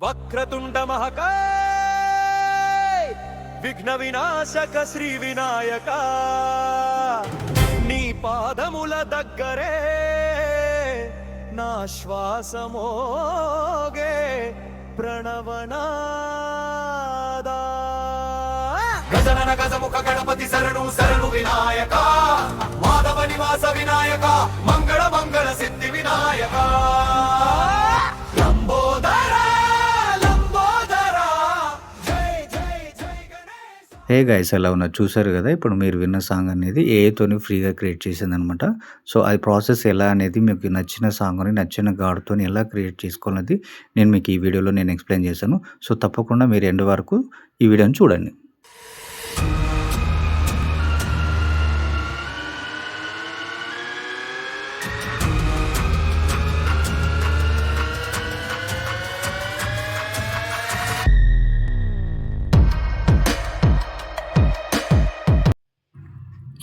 వక్రతుండ మహకాయ్ విఘ్న వినాశక శ్రీ వినాయక! నీ పాదముల దగ్గరే నా శ్వాసమోగే ప్రణవనాదా! గజనన గజముఖ గణపతి శరణు శరణు వినాయక! మాధవ నివాస వినాయక! మంగళ మంగళ సిద్ధి వినాయక! హే గైస్ ఎలా ఉన్నారు? చూసారు కదా ఇప్పుడు మీరు విన్న సాంగ్ అనేది ఏతోని ఫ్రీగా క్రియేట్ చేసింది అనమాట సో అది ప్రాసెస్ ఎలా అనేది మీకు నచ్చిన సాంగ్ని నచ్చిన గాడ్తోని ఎలా క్రియేట్ చేసుకోవాలనేది నేను మీకు ఈ వీడియోలో నేను ఎక్స్ప్లెయిన్ చేశాను. సో తప్పకుండా మీరు ఎండ్ వరకు ఈ వీడియోని చూడండి.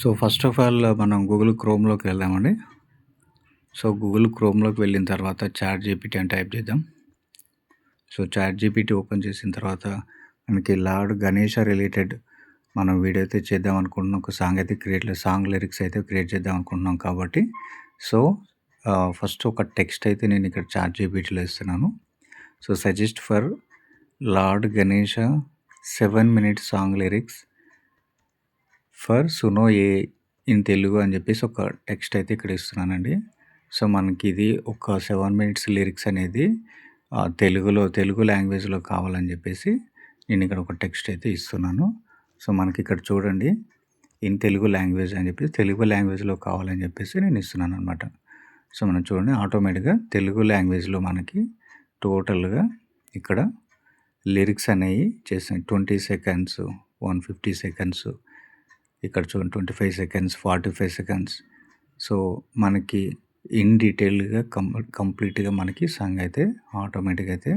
సో ఫస్ట్ ఆఫ్ ఆల్ మనం గూగుల్ క్రోమ్లోకి వెళ్దామండి. సో గూగుల్ క్రోమ్లోకి వెళ్ళిన తర్వాత చాట్ జీపీటీ అని టైప్ చేద్దాం. సో చాట్ జీపీటీ ఓపెన్ చేసిన తర్వాత మనకి లార్డ్ గణేష రిలేటెడ్ మనం వీడియో అయితే చేద్దాం అనుకుంటున్నాం. ఒక సాంగ్ అయితే క్రియేట్ సాంగ్ లిరిక్స్ అయితే క్రియేట్ చేద్దాం అనుకుంటున్నాం కాబట్టి. సో ఫస్ట్ ఒక టెక్స్ట్ అయితే నేను ఇక్కడ చాట్ జీపీటీలో ఇస్తున్నాను. So suggest for lord Ganesha seven minute song lyrics for Suno a in Telugu అని చెప్పేసి ఒక టెక్స్ట్ అయితే ఇక్కడ ఇస్తున్నానండి. సో మనకి ఇది ఒక సెవెన్ మినిట్స్ లిరిక్స్ అనేది తెలుగులో తెలుగు లాంగ్వేజ్లో కావాలని చెప్పేసి నేను ఇక్కడ ఒక టెక్స్ట్ అయితే ఇస్తున్నాను. సో మనకి ఇక్కడ చూడండి ఇన్ తెలుగు లాంగ్వేజ్ అని చెప్పేసి తెలుగు లాంగ్వేజ్లో కావాలని చెప్పేసి నేను ఇస్తున్నాను అనమాట సో మనం చూడండి ఆటోమేటిక్గా తెలుగు లాంగ్వేజ్లో మనకి టోటల్గా ఇక్కడ లిరిక్స్ అనేవి చేసాయి twenty seconds one fifty seconds ఇక్కడ చూడండి twenty five seconds forty five seconds so మనకి ఇన్ డీటెయిల్గా కం కంప్లీట్గా మనకి సాంగ్ అయితే ఆటోమేటిక్ అయితే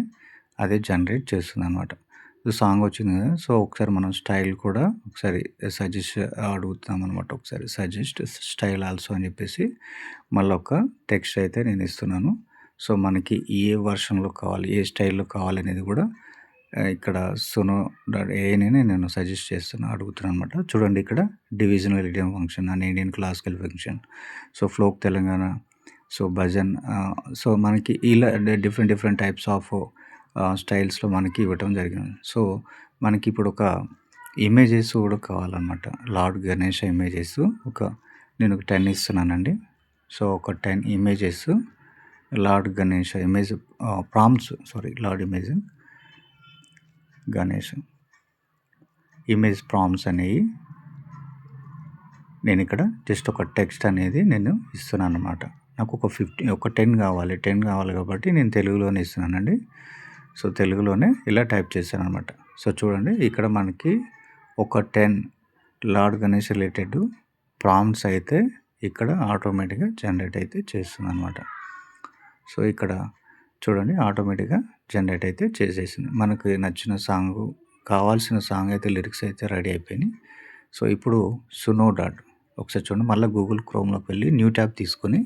అదే జనరేట్ చేస్తుంది అనమాట సాంగ్ వచ్చింది కదా సో ఒకసారి మనం స్టైల్ కూడా ఒకసారి సజెస్ట్ అడుగుతాం అనమాట ఒకసారి సజెస్ట్ స్టైల్ ఆల్సో అని చెప్పేసి మళ్ళీ ఒక టెక్స్ట్ అయితే నేను ఇస్తున్నాను. సో మనకి ఏ వర్షన్లో కావాలి ఏ స్టైల్లో కావాలనేది కూడా ఇక్కడ సోనో ఏఐనే నేను సజెస్ట్ చేస్తున్నా అడుగుతున్నాను అనమాట చూడండి ఇక్కడ divisional idiom function and Indian classical function so folk Telangana so bhajan so మనకి ఇలా డిఫరెంట్ డిఫరెంట్ టైప్స్ ఆఫ్ స్టైల్స్లో మనకి ఇవ్వటం జరిగింది. సో మనకి ఇప్పుడు ఒక ఇమేజెస్ కూడా కావాలన్నమాట. లార్డ్ గణేష్ ఇమేజెస్ ఒక నేను ఒక టెన్ ఇస్తున్నానండి. సో ఒక ten images lord Ganesh image prompts sorry lord image Ganesh. Image prompts అనేవి నేను ఇక్కడ జస్ట్ ఒక టెక్స్ట్ అనేది నేను ఇస్తున్నాను అనమాట నాకు ఒక ఫిఫ్టీ ఒక టెన్ కావాలి టెన్ కావాలి కాబట్టి నేను తెలుగులోనే ఇస్తున్నానండి. సో తెలుగులోనే ఇలా టైప్ చేశాను అనమాట సో చూడండి ఇక్కడ మనకి ఒక ten lord Ganesh related prompts అయితే ఇక్కడ ఆటోమేటిక్గా జనరేట్ అయితే చేస్తుంది అనమాట సో ఇక్కడ చూడండి ఆటోమేటిక్గా జనరేట్ అయితే చేసేసింది. మనకు నచ్చిన సాంగ్ కావాల్సిన సాంగ్ అయితే లిరిక్స్ అయితే రెడీ అయిపోయినాయి. సో ఇప్పుడు సునో డాట్ ఒకసారి చూడండి మళ్ళీ గూగుల్ క్రోమ్లోకి వెళ్ళి న్యూ ట్యాబ్ తీసుకొని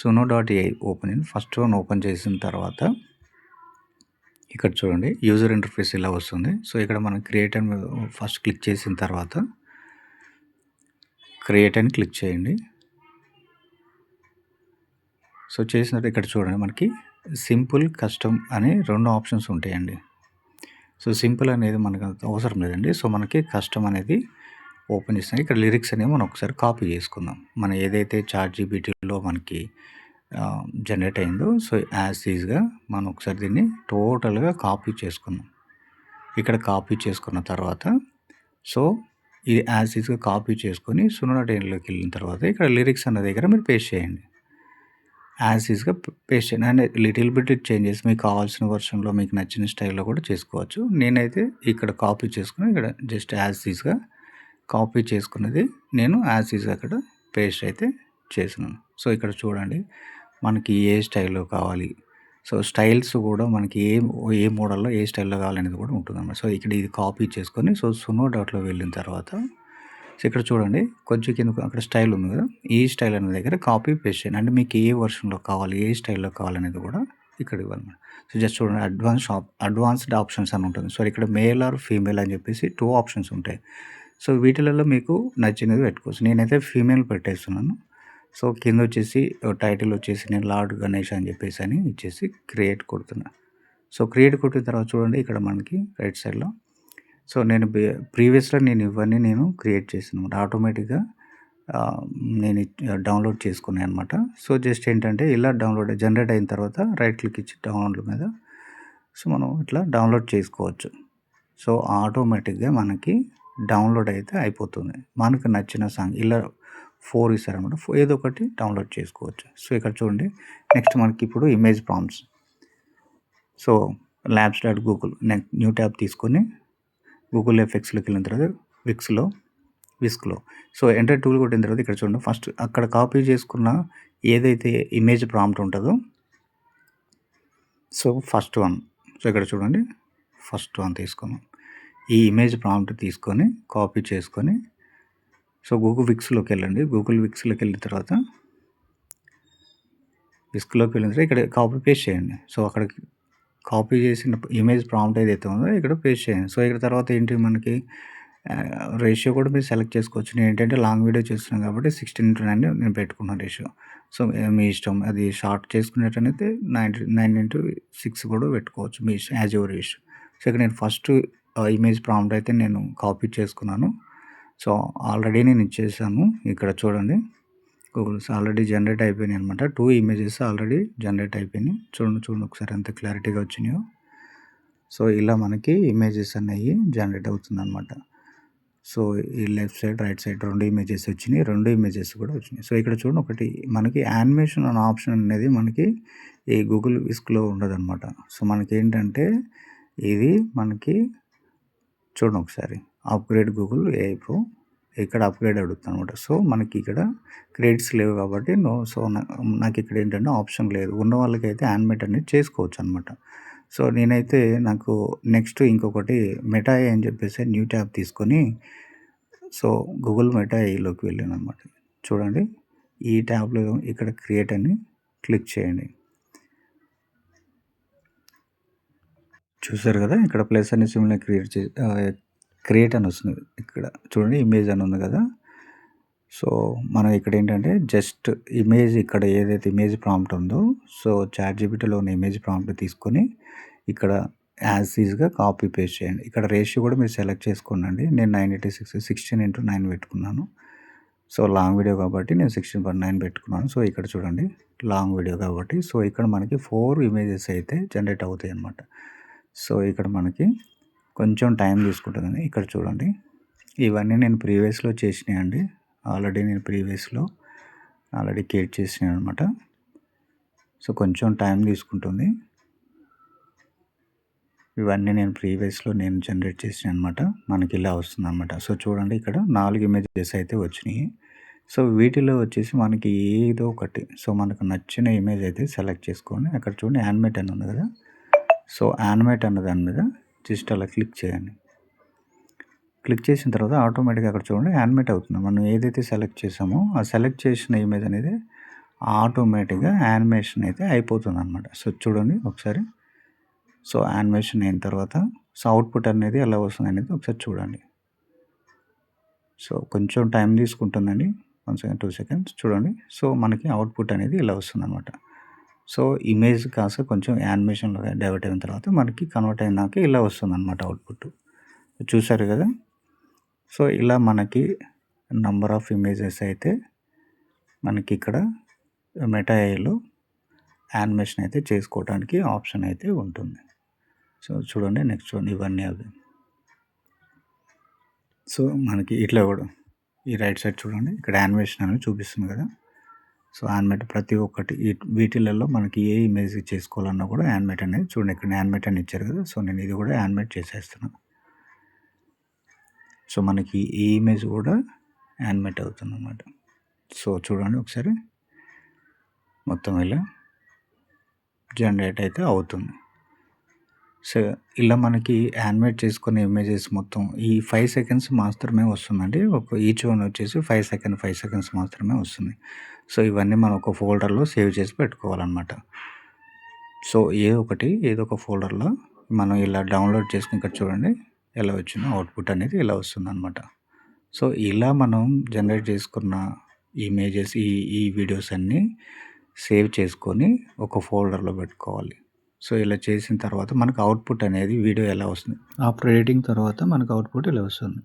సునో డాట్ ఏ ఓపెన్ అయింది. ఫస్ట్ వన్ ఓపెన్ చేసిన తర్వాత ఇక్కడ చూడండి యూజర్ ఇంటర్ఫేస్ ఇలా వస్తుంది. సో ఇక్కడ మనం క్రియేట్ అని ఫస్ట్ క్లిక్ చేసిన తర్వాత క్రియేట్ అని క్లిక్ చేయండి. సో చేసినట్టు ఇక్కడ చూడండి మనకి సింపుల్ కస్టమ్ అని రెండు ఆప్షన్స్ ఉంటాయండి. సో సింపుల్ అనేది మనకు అవసరం లేదండి. సో మనకి కస్టమ్ అనేది ఓపెన్ చేస్తాం ఇక్కడ లిరిక్స్ అనేవి మనం ఒకసారి కాపీ చేసుకుందాం. మనం ఏదైతే చార్ట్ జీబీటీలో మనకి జనరేట్ అయిందో సో యాజ్ ఈజ్గా మనం ఒకసారి దీన్ని టోటల్గా కాపీ చేసుకుందాం. ఇక్కడ కాపీ చేసుకున్న తర్వాత సో ఇది యాజ్ ఈజ్గా కాపీ చేసుకొని సున్నా టైంలోకి వెళ్ళిన తర్వాత ఇక్కడ లిరిక్స్ అన్న దగ్గర మీరు పేస్ట్ చేయండి. యాజ్ ఈజ్గా పేస్ట్ చేయండి అండ్ లిటిల్ బిట్ చేంజెస్ మీకు కావాల్సిన వర్షన్లో మీకు నచ్చిన స్టైల్లో కూడా చేసుకోవచ్చు. నేనైతే ఇక్కడ కాపీ చేసుకుని ఇక్కడ జస్ట్ యాజ్ ఈజ్గా కాపీ చేసుకున్నది నేను యాజ్ ఈజ్గా అక్కడ పేస్ట్ అయితే చేసినాను సో ఇక్కడ చూడండి. మనకి ఏ స్టైల్లో కావాలి? సో స్టైల్స్ కూడా మనకి ఏ ఏ మోడల్లో ఏ స్టైల్లో కావాలనేది కూడా ఉంటుందన్నమాట. సో ఇక్కడ ఇది కాపీ చేసుకొని సో సునో డాట్లో వెళ్ళిన తర్వాత సో ఇక్కడ చూడండి కొంచెం కింద అక్కడ స్టైల్ ఉంది కదా. ఈ స్టైల్ అనే దగ్గర కాపీ పేస్ట్ చేయండి. అంటే మీకు ఏ వర్షన్లో కావాలి ఏ స్టైల్లో కావాలనేది కూడా ఇక్కడ ఇవ్వాలి సో జస్ట్ చూడండి అడ్వాన్స్ ఆప్ అడ్వాన్స్డ్ ఆప్షన్స్ అని ఉంటుంది. సో ఇక్కడ మేల్ ఆర్ ఫీమేల్ అని చెప్పేసి టూ ఆప్షన్స్ ఉంటాయి. సో వీటిలలో మీకు నచ్చినది పెట్టుకోవచ్చు. నేనైతే ఫీమేల్ పెట్టేస్తున్నాను. సో కింద వచ్చేసి టైటిల్ వచ్చేసి నేను లార్డ్ గణేష్ అని చెప్పేసి అని ఇచ్చేసి క్రియేట్ కొడుతున్నా. సో క్రియేట్ కొట్టిన తర్వాత చూడండి ఇక్కడ మనకి రైట్ సైడ్లో సో నేను ప్రీవియస్లో నేను ఇవన్నీ నేను క్రియేట్ చేసాను ఆటోమేటిక్గా నేను డౌన్లోడ్ చేసుకున్నాను అనమాట సో జస్ట్ ఏంటంటే ఇలా డౌన్లోడ్ జనరేట్ అయిన తర్వాత రైట్ క్లిక్ ఇచ్చి డౌన్లోడ్ మీద సో మనం ఇట్లా డౌన్లోడ్ చేసుకోవచ్చు. సో ఆటోమేటిక్గా మనకి డౌన్లోడ్ అయితే అయిపోతుంది. మనకు నచ్చిన సాంగ్ ఇలా ఫోర్ ఇస్తారనమాట ఏదో ఒకటి డౌన్లోడ్ చేసుకోవచ్చు. సో ఇక్కడ చూడండి నెక్స్ట్ మనకి ఇప్పుడు image prompts so labs dot Google next new tab తీసుకొని గూగుల్ ఎఫెక్స్లోకి వెళ్ళిన తర్వాత విక్స్లో విస్క్లో సో ఎంటర్ టూల్ కొట్టిన తర్వాత ఇక్కడ చూడండి ఫస్ట్ అక్కడ కాపీ చేసుకున్న ఏదైతే ఇమేజ్ ప్రాంప్ట్ ఉంటుందో సో ఫస్ట్ వన్ సో ఇక్కడ చూడండి ఫస్ట్ వన్ తీసుకున్నాం. ఈ ఇమేజ్ ప్రాంప్ట్ తీసుకొని కాపీ చేసుకొని సో గూగుల్ విక్స్లోకి వెళ్ళండి. గూగుల్ విక్స్లోకి వెళ్ళిన తర్వాత విస్క్లోకి వెళ్ళిన తర్వాత ఇక్కడ కాపీ పేస్ట్ చేయండి. సో అక్కడ కాపీ చేసిన ఇమేజ్ ప్రాంప్ట్ ఏదైతే ఉందో ఇక్కడ పేస్ట్ చేయండి. సో ఇక్కడ తర్వాత ఏంటి మనకి రేషియో కూడా మీరు సెలెక్ట్ చేసుకోవచ్చు. నేను ఏంటంటే లాంగ్ వీడియో చేస్తున్నాను కాబట్టి సిక్స్టీన్ ఇంటూ నైన్ నేను పెట్టుకున్నాను రేషియో. సో మీ ఇష్టం. అది షార్ట్ చేసుకునేటైతే నైన్ నైన్ ఇంటూ సిక్స్ కూడా పెట్టుకోవచ్చు మీ ఇష్టం యాజ్ యువర్ ఇష్ సో ఇక్కడ నేను ఫస్ట్ ఇమేజ్ ప్రాంప్ట్ అయితే నేను కాపీ చేసుకున్నాను. సో ఆల్రెడీ నేను ఇచ్చేసాను. ఇక్కడ చూడండి. గూగుల్స్ ఆల్రెడీ జనరేట్ అయిపోయినాయి అనమాట. టూ ఇమేజెస్ ఆల్రెడీ జనరేట్ అయిపోయినాయి చూడండి చూడండి ఒకసారి ఎంత క్లారిటీగా వచ్చినాయో. సో ఇలా మనకి ఇమేజెస్ అనేవి జనరేట్ అవుతుంది అనమాట. సో ఈ లెఫ్ట్ సైడ్ రైట్ సైడ్ రెండు ఇమేజెస్ వచ్చినాయి రెండు ఇమేజెస్ కూడా వచ్చినాయి. సో ఇక్కడ చూడండి ఒకటి మనకి యానిమేషన్ అనే ఆప్షన్ అనేది మనకి ఈ గూగుల్ విస్క్లో ఉండదన్నమాట సో మనకి ఏంటంటే ఇది మనకి చూడండి ఒకసారి అప్గ్రేడ్ గూగుల్ ఏఐ ప్రో ఇక్కడ అప్గ్రేడ్ అడుగుతాను అనమాట సో మనకి ఇక్కడ క్రెడిట్స్ లేవు కాబట్టి నో సో నాకు ఇక్కడ ఏంటంటే ఆప్షన్ లేదు. ఉన్న వాళ్ళకైతే యానిమేట్ అనేది చేసుకోవచ్చు అనమాట సో నేనైతే నాకు నెక్స్ట్ ఇంకొకటి మెటాయి అని చెప్పేసి న్యూ ట్యాబ్ తీసుకొని సో గూగుల్ మెటాయిలోకి వెళ్ళాను అనమాట చూడండి ఈ ట్యాబ్లో ఇక్కడ క్రియేట్ అని క్లిక్ చేయండి. చూసారు కదా ఇక్కడ ప్లస్ అనే సింబల్ క్రియేట్ చే క్రియేట్ అని వస్తుంది ఇక్కడ. చూడండి ఇమేజ్ అని ఉంది కదా. సో మనం ఇక్కడ ఏంటంటే జస్ట్ ఇమేజ్ ఇక్కడ ఏదైతే ఇమేజ్ ప్రాంప్ట్ ఉందో సో చాట్ జీబీటీలో ఉన్న ఇమేజ్ ప్రాంప్ట్ తీసుకొని ఇక్కడ యాజ్ ఈజ్గా కాపీ పేస్ట్ చేయండి. ఇక్కడ రేషియో కూడా మీరు సెలెక్ట్ చేసుకోండి నేను nine eighty six sixteen into nine పెట్టుకున్నాను. సో లాంగ్ వీడియో కాబట్టి నేను సిక్స్టీన్ పాయింట్ నైన్ పెట్టుకున్నాను. సో ఇక్కడ చూడండి లాంగ్ వీడియో కాబట్టి. సో ఇక్కడ మనకి ఫోర్ ఇమేజెస్ అయితే జనరేట్ అవుతాయి అన్నమాట సో ఇక్కడ మనకి కొంచెం టైం తీసుకుంటుందండి. ఇక్కడ చూడండి. ఇవన్నీ నేను ప్రీవియస్లో చేసినాయండి. ఆల్రెడీ నేను ప్రీవియస్లో ఆల్రెడీ క్రియేట్ చేసినాను అనమాట సో కొంచెం టైం తీసుకుంటుంది. ఇవన్నీ నేను ప్రీవియస్లో నేను జనరేట్ చేసిన అనమాట మనకి ఇలా వస్తుంది అనమాట సో చూడండి ఇక్కడ నాలుగు ఇమేజెస్ అయితే వచ్చినాయి. సో వీటిలో వచ్చేసి మనకి ఏదో ఒకటి. సో మనకు నచ్చిన ఇమేజ్ అయితే సెలెక్ట్ చేసుకోండి అక్కడ చూడండి యానిమేట్ అని ఉంది కదా. సో యానిమేట్ అన్న దాని మీద జస్ట్ అలా క్లిక్ చేయండి. క్లిక్ చేసిన తర్వాత ఆటోమేటిక్గా అక్కడ చూడండి యానిమేట్ అవుతుంది. మనం ఏదైతే సెలెక్ట్ చేసామో ఆ సెలెక్ట్ చేసిన ఇమేజ్ అనేది ఆటోమేటిక్గా యానిమేషన్ అయితే అయిపోతుంది అనమాట సో చూడండి ఒకసారి. సో యానిమేషన్ అయిన తర్వాత సో అవుట్పుట్ అనేది ఎలా వస్తుంది అనేది ఒకసారి చూడండి. సో కొంచెం టైం తీసుకుంటుందండి. వన్ సెకండ్ టూ సెకండ్స్ చూడండి. సో మనకి అవుట్పుట్ అనేది ఇలా వస్తుంది అనమాట సో ఇమేజ్ కాస్త కొంచెం యానిమేషన్లో డైవర్ట్ అయిన తర్వాత మనకి కన్వర్ట్ అయినాక ఇలా వస్తుంది అనమాట అవుట్పుట్. చూసారు కదా? సో ఇలా మనకి నంబర్ ఆఫ్ ఇమేజెస్ అయితే మనకి ఇక్కడ మెటాఐలో యానిమేషన్ అయితే చేసుకోవడానికి ఆప్షన్ అయితే ఉంటుంది. సో చూడండి నెక్స్ట్ వన్ ఇవన్నీ అవి. సో మనకి ఇట్లా కూడా ఈ రైట్ సైడ్ చూడండి. ఇక్కడ యానిమేషన్ అనేది చూపిస్తుంది కదా? సో యానిమేట్ ప్రతి ఒక్కటి వీటిలలో మనకి ఏ ఇమేజ్ చేసుకోవాలన్నా కూడా యానిమేట్ అనేది చూడండి ఇక్కడ యానిమేట్ అని ఇచ్చారు కదా సో నేను ఇది కూడా యానిమేట్ చేసేస్తున్నాను సో మనకి ఈ ఇమేజ్ కూడా యానిమేట్ అవుతుంది అన్నమాట సో చూడండి ఒకసారి. మొత్తం ఇలా జనరేట్ అయితే అవుతుంది. సో ఇలా మనకి యానిమేట్ చేసుకునే ఇమేజెస్ మొత్తం ఈ ఫైవ్ సెకండ్స్ మాత్రమే వస్తుందండి. ఒక ఈచ్ వన్ వచ్చేసి ఫైవ్ సెకండ్ ఫైవ్ సెకండ్స్ మాత్రమే వస్తుంది. సో ఇవన్నీ మనం ఒక ఫోల్డర్లో సేవ్ చేసి పెట్టుకోవాలన్నమాట. సో ఏదో ఒకటి ఏదో ఒక ఫోల్డర్లో మనం ఇలా డౌన్లోడ్ చేసుకుని ఇక్కడ చూడండి ఎలా వచ్చిందో అవుట్పుట్ అనేది ఇలా వస్తుందన్నమాట. సో ఇలా మనం జనరేట్ చేసుకున్న ఇమేజెస్ ఈ ఈ వీడియోస్ అన్నీ సేవ్ చేసుకొని ఒక ఫోల్డర్లో పెట్టుకోవాలి. సో ఇలా చేసిన తర్వాత మనకు అవుట్పుట్ అనేది వీడియో ఎలా వస్తుంది? ఆఫ్టర్ ఎడిటింగ్ తర్వాత మనకు అవుట్పుట్ ఇలా వస్తుంది?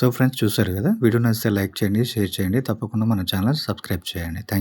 సో ఫ్రెండ్స్ చూసారు కదా? వీడియో నచ్చితే లైక్ చేయండి షేర్ చేయండి. తప్పకుండా మన ఛానల్ సబ్స్క్రైబ్ చేయండి. థ్యాంక్